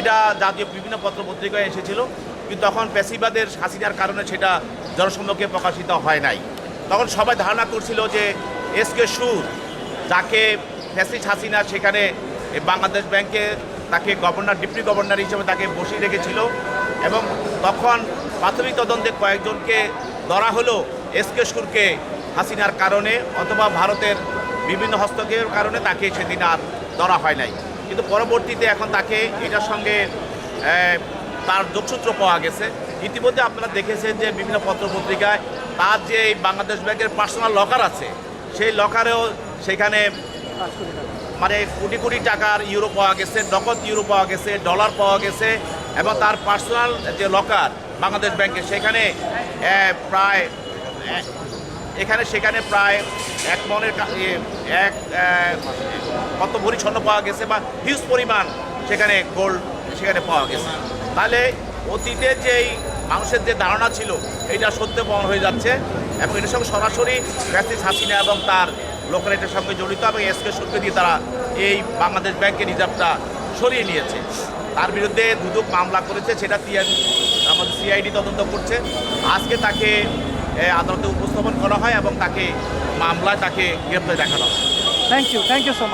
এটা জাতীয় বিভিন্ন পত্রপত্রিকায় এসেছিল, কিন্তু তখন পেশিবাদের হাসিনার কারণে সেটা জনসম্মুখে প্রকাশিত হয় নাই। তখন সবাই ধারণা করছিল যে এস কে সুর, যাকে ফ্যাসিস হাসিনা সেখানে বাংলাদেশ ব্যাংকে তাকে গভর্নর, ডিপ্টি গভর্নর হিসেবে তাকে বসিয়ে রেখেছিল এবং তখন প্রাথমিক তদন্তে কয়েকজনকে ধরা হলো এস কে সুরকে হাসিনার কারণে অথবা ভারতের বিভিন্ন হস্তক্ষেপের কারণে তাকে সেদিন আর ধরা হয় নাই। কিন্তু পরবর্তীতে এখন তাকে এটার সঙ্গে তার যোগসূত্র পাওয়া গেছে। ইতিমধ্যে আপনারা দেখেছেন যে বিভিন্ন পত্রপত্রিকায় তার যে এই বাংলাদেশ ব্যাংকের পার্সোনাল লকার আছে, সেই লকারেও সেখানে মানে কোটি কোটি টাকার ইউরো পাওয়া গেছে, নগদ ইউরো পাওয়া গেছে, ডলার পাওয়া গেছে, এবং তার পার্সোনাল যে লকার বাংলাদেশ ব্যাংকে সেখানে প্রায় এখানে সেখানে প্রায় এক মনের এক কত ভরি স্বর্ণ পাওয়া গেছে বা হিউজ পরিমাণ সেখানে গোল্ড সেখানে পাওয়া গেছে। তাহলে অতীতে যেই মানুষের যে ধারণা ছিল, এটা সত্য প্রমাণ হয়ে যাচ্ছে। এবং এটার সঙ্গে সরাসরি ফ্যাসিস হাসিনা এবং তার লোকের এটার সঙ্গে জড়িত এবং এসকে সুরকে দিয়ে তারা এই বাংলাদেশ ব্যাংকের রিজার্ভটা সরিয়ে নিয়েছে। তার বিরুদ্ধে দুদক মামলা করেছে, সেটা আমাদের সিআইডি তদন্ত করছে। আজকে তাকে আদালতে উপস্থাপন করা হয় এবং তাকে মামলায় তাকে গ্রেপ্তার দেখানো হয়। Thank you thank you so much